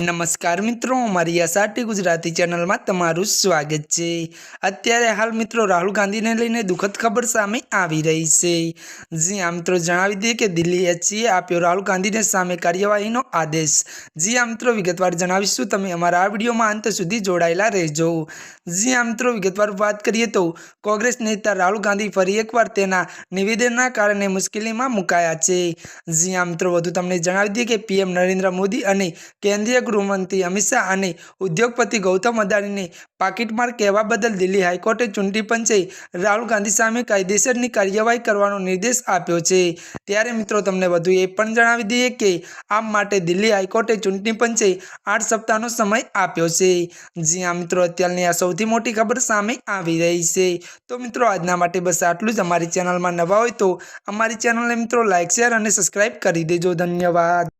નમસ્કાર મિત્રો. અમારી આસાટી ગુજરાતી ચેનલમાં તમારું સ્વાગત છે. અત્યારે હાલ મિત્રો રાહુલ ગાંધીને લઈને દુઃખદ ખબર સામે આવી રહી છે. જી આ મિત્રો, જણાવી દઈએ કે દિલ્હી એચસીએ આપ્યો રાહુલ ગાંધીને સામે કાર્યવાહીનો આદેશ. જી આ મિત્રો, વિગતવાર જણાવીશું. તમે અમારા આ વિડીયોમાં અંત સુધી જોડાયેલા રહેજો. જી આ મિત્રો, વિગતવાર વાત કરીએ તો કોંગ્રેસ નેતા રાહુલ ગાંધી ફરી એકવાર તેના નિવેદનના કારણે મુશ્કેલીમાં મુકાયા છે. જી આ મિત્રો, વધુ તમને જણાવી દઈએ કે પીએમ નરેન્દ્ર મોદી અને કેન્દ્રીય ગૃહમંત્રી અમિત શાહ અને ઉદ્યોગપતિ ગૌતમ અદાણીને પાકીટમાર કહેવા બદલ દિલ્હી હાઈકોર્ટે ચૂંટણી પંચે રાહુલ ગાંધી સામે કાયદેસરની કાર્યવાહી કરવાનો નિર્દેશ આપ્યો છે. ત્યારે મિત્રો તમને વધુ એ પણ જણાવી દઈએ કે આ માટે દિલ્હી હાઈકોર્ટે ચૂંટણી પંચે આઠ સપ્તાહનો સમય આપ્યો છે. જી આ મિત્રો, અત્યારની આ સૌથી મોટી ખબર સામે આવી રહી છે. તો મિત્રો, આજના માટે બસ આટલું જ. અમારી ચેનલમાં નવા હોય તો અમારી ચેનલને મિત્રો લાઇક શેર અને સબસ્ક્રાઈબ કરી દેજો. ધન્યવાદ.